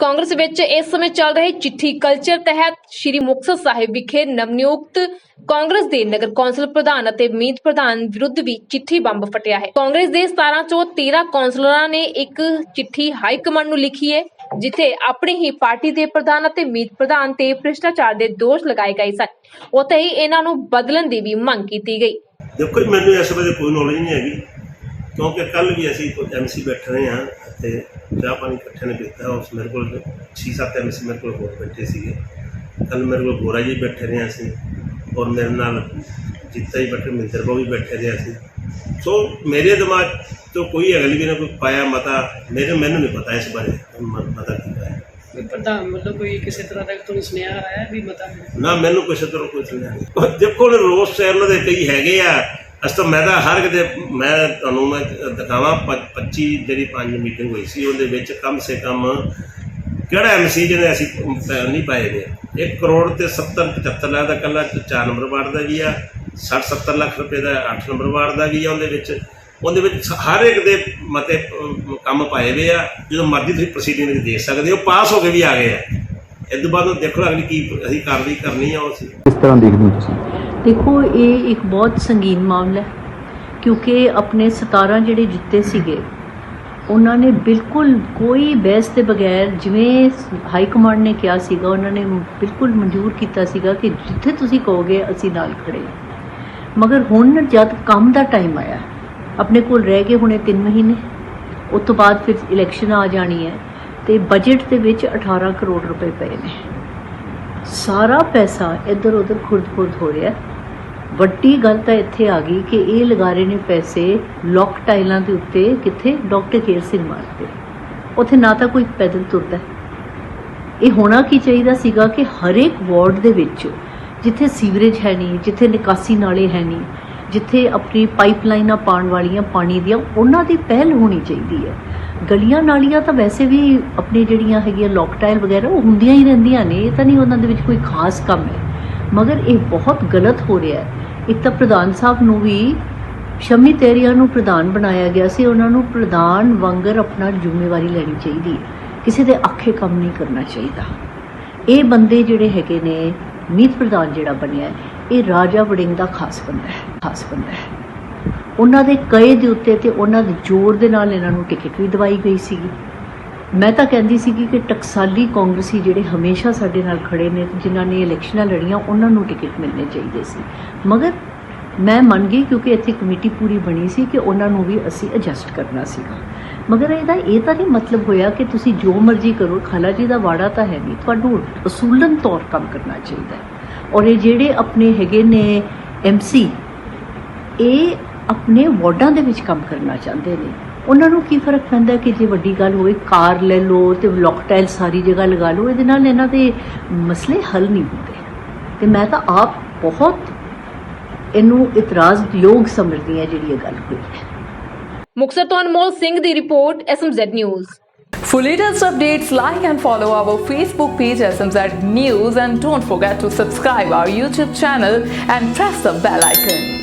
ਕਾਂਗਰਸ ਵਿੱਚ ਇਸ ਸਮੇਂ ਚੱਲ ਰਹੇ ਚਿੱਠੀ ਕਲਚਰ ਤਹਿਤ ਸ਼੍ਰੀ ਮੁਕਤਸਰ ਸਾਹਿਬ ਵਿਖੇ ਨਵਨਿਯੁਕਤ ਕਾਂਗਰਸ ਦੇ ਨਗਰ ਕੌਂਸਲ ਪ੍ਰਧਾਨ ਅਤੇ ਮੀਤ ਪ੍ਰਧਾਨ ਵਿਰੁੱਧ ਵੀ ਚਿੱਠੀ ਬੰਬ ਫਟਿਆ ਹੈ। ਕਾਂਗਰਸ ਦੇ 17 ਚੋਂ 13 ਕੌਂਸਲਰਾਂ ਨੇ ਇੱਕ ਚਿੱਠੀ ਹਾਈ ਕਮਾਂਡ ਨੂੰ ਲਿਖੀ ਹੈ, ਜਿੱਥੇ ਆਪਣੀ ਹੀ ਪਾਰਟੀ ਦੇ ਪ੍ਰਧਾਨ ਅਤੇ ਮੀਤ ਪ੍ਰਧਾਨ ਤੇ ਭ੍ਰਿਸ਼ਟਾਚਾਰ ਦੇ ਦੋਸ਼ ਲਗਾਏ ਗਏ ਸਨ। ਉੱਥੇ ਹੀ ਇਹਨਾਂ ਨੂੰ ਬਦਲਣ ਦੀ ਵੀ ਮੰਗ ਕੀਤੀ ਗਈ। ਦੇਖੋ ਮੈਨੂੰ ਇਸ ਬਾਰੇ ਕੋਈ ਨੌਲੇਜ ਨਹੀਂ ਹੈਗੀ। ਕਿਉਂਕਿ ਕੱਲ ਵੀ ਅਸੀਂ ਐਮਸੀ ਬੈਠੇ ਰਹੇ ਹਾਂ ਤੇ ਚਾਹ ਪਾਣੀ ਇਕੱਠੇ ਨੇ ਪੀਤਾ ਉਸ ਮੇਰੇ ਕੋਲ 6-7 ਐਮਸੀ ਮੇਰੇ ਕੋਲ ਹੋਰ ਬੈਠੇ ਸੀਗੇ। ਕੱਲ ਮੇਰੇ ਕੋਲ ਗੋਰਾ ਜੀ ਬੈਠੇ ਰਹੇ ਅਸੀਂ ਔਰ ਮੇਰੇ ਨਾਲ ਜਿੱਤਾ ਹੀ ਬੈਠੇ ਮਿੰਦਰ ਬਾਬੂ ਵੀ ਬੈਠੇ ਰਹੇ ਅਸੀਂ। ਸੋ ਮੇਰੇ ਦਿਮਾਗ ਤੋਂ ਕੋਈ ਅਗਲੀ ਵੀ ਨਾ ਕੋਈ ਪਾਇਆ ਮਤਾ ਮੇਰੇ ਮੈਨੂੰ ਨਹੀਂ ਪਤਾ ਇਸ ਬਾਰੇ ਪਤਾ ਕੀ ਪ੍ਰਧਾਨ ਵੱਲੋਂ ਕੋਈ ਕਿਸੇ ਤਰ੍ਹਾਂ ਦਾ ਤੁਹਾਨੂੰ ਸੁਨੇਹਾ ਆਇਆ ਵੀ ਮਤਾ ਨਾ ਮੈਨੂੰ ਕਿਸੇ ਤਰ੍ਹਾਂ ਕੋਈ ਸੁਣਿਆ ਨਹੀਂ। ਦੇਖੋ ਰੋਸ ਸ਼ਹਿਰ ਦੇ ਕਈ ਹੈਗੇ ਆ ਅਸ ਤਾਂ ਮੈਂ ਤਾਂ ਹਰ ਕਿਤੇ, ਮੈਂ ਤੁਹਾਨੂੰ ਮੈਂ ਦਿਖਾਵਾਂ, ਪ- 25 ਜਿਹੜੀ ਪੰਜ ਮੀਟਿੰਗ ਹੋਈ ਸੀ, ਉਹਦੇ ਵਿੱਚ ਕਮ ਸੇ ਕਮ ਕਿਹੜਾ ਐਮਸੀ ਜਿਹਨੇ ਅਸੀਂ ਪ- ਨਹੀਂ ਪਾਏ ਨੇ? 1 ਕਰੋੜ ਤੇ 70 75 ਲੱਖ ਦਾ ਕੱਲਾ 4 ਨੰਬਰ ਵਾਰਡ ਦਾ ਵੀ ਆ 60 70 ਲੱਖ ਰੁਪਏ ਦਾ 8 ਨੰਬਰ ਵਾਰਡ ਦਾ ਵੀ ਆ ਉਹਦੇ ਵਿੱਚ। ਉਹਦੇ ਵਿੱਚ ਹਰ ਇੱਕ ਦੇ ਮਤੇ ਕੰਮ ਪਾਏ ਹੋਏ ਆ, ਜਦੋਂ ਮਰਜ਼ੀ ਤੁਸੀਂ ਪ੍ਰੋਸੀਡਿੰਗ ਵਿੱਚ ਦੇਖ ਸਕਦੇ ਹੋ ਪਾਸ ਹੋ ਕੇ ਵੀ ਆ ਗਏ ਆ। ਇਸ ਤੋਂ ਬਾਅਦ ਦੇਖੋ ਅਗਲੀ ਕੀ, ਅਸੀਂ ਕਾਰਵਾਈ ਕਰਨੀ ਆ ਉਹ ਅਸੀਂ ਕਿਸ ਤਰ੍ਹਾਂ ਦੇਖਦੇ ਹੋ ਤੁਸੀਂ? ਦੇਖੋ, ਇਹ ਇੱਕ ਬਹੁਤ ਸੰਗੀਨ ਮਾਮਲਾ ਹੈ, ਕਿਉਂਕਿ ਆਪਣੇ 17 ਜਿਹੜੇ ਜਿੱਤੇ ਸੀਗੇ, ਉਹਨਾਂ ਨੇ ਬਿਲਕੁਲ ਕੋਈ ਬਹਿਸ ਦੇ ਬਗੈਰ ਜਿਵੇਂ ਹਾਈ ਕਮਾਂਡ ਨੇ ਕਿਹਾ ਸੀਗਾ, ਉਹਨਾਂ ਨੇ ਬਿਲਕੁਲ ਮਨਜ਼ੂਰ ਕੀਤਾ ਸੀਗਾ ਕਿ ਜਿੱਥੇ ਤੁਸੀਂ ਕਹੋਗੇ ਅਸੀਂ ਨਾਲ ਖੜੇ ਮਗਰ ਹੁਣ ਜਦ ਕੰਮ ਦਾ ਟਾਈਮ ਆਇਆ, ਆਪਣੇ ਕੋਲ ਰਹਿ ਗਏ ਹੁਣੇ 3 ਮਹੀਨੇ, ਉਸ ਤੋਂ ਬਾਅਦ ਫਿਰ ਇਲੈਕਸ਼ਨ ਆ ਜਾਣੀ ਹੈ ਤੇ ਬਜਟ ਦੇ ਵਿੱਚ 18 ਕਰੋੜ ਰੁਪਏ ਪਏ ਨੇ। ਸਾਰਾ ਪੈਸਾ ਇੱਧਰ ਉੱਧਰ ਖੁਰਦ-ਖੁਰਦ ਹੋ ਰਿਹਾ ਵੱਡੀ ਗੱਲ ਤਾਂ ਇੱਥੇ ਆ ਗਈ ਕਿ ਇਹ ਲਗਾ ਰਹੇ ਨੇ ਪੈਸੇ ਲੋਕ ਟਾਈਲਾਂ ਦੇ ਉੱਤੇ ਕਿੱਥੇ? ਡਾਕਟਰ ਕੇਰ ਸਿੰਘ ਮਾਰਗ ਉੱਥੇ ਨਾ ਤਾਂ ਕੋਈ ਪੈਦਲ ਤੁਰਦਾ ਇਹ ਹੋਣਾ ਕੀ ਚਾਹੀਦਾ ਸੀਗਾ ਕਿ ਹਰੇਕ ਵਾਰਡ ਦੇ ਵਿੱਚ ਜਿੱਥੇ ਸੀਵਰੇਜ ਹੈ ਨਹੀਂ, ਜਿੱਥੇ ਨਿਕਾਸੀ ਨਾਲੇ ਹੈ ਨਹੀਂ, ਜਿੱਥੇ ਆਪਣੀ ਪਾਈਪਲਾਈਨਾਂ ਪਾਣ ਵਾਲੀਆਂ ਪਾਣੀ ਦੀਆਂ ਉਹਨਾਂ ਦੀ ਪਹਿਲ ਹੋਣੀ ਚਾਹੀਦੀ ਹੈ। ਗਲੀਆਂ ਨਾਲੀਆਂ ਤਾਂ ਵੈਸੇ ਵੀ ਆਪਣੀ ਜਿਹੜੀਆਂ ਹੈਗੀਆਂ ਲੋਕ ਟਾਈਲ ਵਗੈਰਾ, ਉਹ ਹੁੰਦੀਆਂ ਹੀ ਰਹਿੰਦੀਆਂ ਨੇ, ਇਹ ਤਾਂ ਨਹੀਂ ਉਹਨਾਂ ਦੇ ਵਿੱਚ ਕੋਈ ਖਾਸ ਕੰਮ ਹੈ। ਮਗਰ ਇਹ ਬਹੁਤ ਗਲਤ ਹੋ ਰਿਹਾ ਹੈ। ਇੱਕ ਤਾਂ ਪ੍ਰਧਾਨ ਸਾਹਿਬ ਨੂੰ ਵੀ ਸ਼ਮੀ ਤੇਰੀਆ ਨੂੰ ਪ੍ਰਧਾਨ ਬਣਾਇਆ ਗਿਆ ਸੀ, ਉਹਨਾਂ ਨੂੰ ਪ੍ਰਧਾਨ ਵਾਂਗਰ ਆਪਣਾ ਜ਼ਿੰਮੇਵਾਰੀ ਲੈਣੀ ਚਾਹੀਦੀ ਹੈ। ਕਿਸੇ ਦੇ ਆਖੇ ਕੰਮ ਨਹੀਂ ਕਰਨਾ ਚਾਹੀਦਾ। ਇਹ ਬੰਦੇ ਜਿਹੜੇ ਹੈਗੇ ਨੇ, ਮੀਤ ਪ੍ਰਧਾਨ ਜਿਹੜਾ ਬਣਿਆ ਇਹ ਰਾਜਾ ਵੜਿੰਗ ਦਾ ਖਾਸ ਬੰਦਾ ਹੈ, ਖਾਸ ਬੰਦਾ ਹੈ। ਉਹਨਾਂ ਦੇ ਕਹੇ ਦੇ ਉੱਤੇ ਤੇ ਉਹਨਾਂ ਦੇ ਜ਼ੋਰ ਦੇ ਨਾਲ ਇਹਨਾਂ ਨੂੰ ਟਿਕਟ ਵੀ ਦਵਾਈ ਗਈ ਸੀਗੀ ਮੈਂ ਤਾਂ ਕਹਿੰਦੀ ਸੀਗੀ ਕਿ ਟਕਸਾਲੀ ਕਾਂਗਰਸੀ ਜਿਹੜੇ ਹਮੇਸ਼ਾ ਸਾਡੇ ਨਾਲ ਖੜੇ ਨੇ, ਜਿਨ੍ਹਾਂ ਨੇ ਇਲੈਕਸ਼ਨਾਂ ਲੜੀਆਂ, ਉਹਨਾਂ ਨੂੰ ਟਿਕਟ ਮਿਲਣੀ ਚਾਹੀਦੀ ਸੀ। ਮਗਰ ਮੈਂ ਮੰਨ ਗਈ ਕਿਉਂਕਿ ਇੱਥੇ ਕਮੇਟੀ ਪੂਰੀ ਬਣੀ ਸੀ ਕਿ ਉਹਨਾਂ ਨੂੰ ਵੀ ਅਸੀਂ ਐਡਜਸਟ ਕਰਨਾ ਸੀਗਾ। ਮਗਰ ਇਹਦਾ ਇਹ ਤਾਂ ਨਹੀਂ ਮਤਲਬ ਹੋਇਆ ਕਿ ਤੁਸੀਂ ਜੋ ਮਰਜ਼ੀ ਕਰੋ ਖਾਲਾ ਜੀ ਦਾ ਵਾੜਾ ਤਾਂ ਹੈ ਨਹੀਂ, ਤੁਹਾਨੂੰ ਅਸੂਲਨ ਤੌਰ ਕੰਮ ਕਰਨਾ ਚਾਹੀਦਾ ਔਰ ਇਹ ਜਿਹੜੇ ਆਪਣੇ ਹੈਗੇ ਨੇ ਐਮਸੀ ਇਹ ਆਪਣੇ ਵਾਰਡਾਂ ਦੇ ਵਿੱਚ ਕੰਮ ਕਰਨਾ ਚਾਹੁੰਦੇ ਨੇ। ਉਹਨਾਂ ਨੂੰ ਕੀ ਫ਼ਰਕ ਪੈਂਦਾ ਕਿ ਜੇ ਵੱਡੀ ਗੱਲ ਹੋਵੇ ਕਾਰ ਲੈ ਲਓ ਤੇ ਲੋਕਟਾਈਲ ਸਾਰੀ ਜਗ੍ਹਾ ਲਗਾ ਲਓ ਇਹਦੇ ਨਾਲ ਇਹਨਾਂ ਦੇ ਮਸਲੇ ਹੱਲ ਨਹੀਂ ਹੁੰਦੇ। ਤੇ ਮੈਂ ਤਾਂ ਆਪ ਬਹੁਤ ਇਹਨੂੰ ਇਤਰਾਜ਼ ਯੋਗ ਸਮਝਦੀ ਹਾਂ ਜਿਹੜੀ ਇਹ ਗੱਲ ਹੋਈ ਹੈ। ਮੁਕਤਸਰ ਤੋਂ ਅਨਮੋਲ ਸਿੰਘ ਦੀ report SMZ news For latest updates, like and follow our Facebook page SMZ News and don't forget to subscribe our YouTube channel and press the bell icon.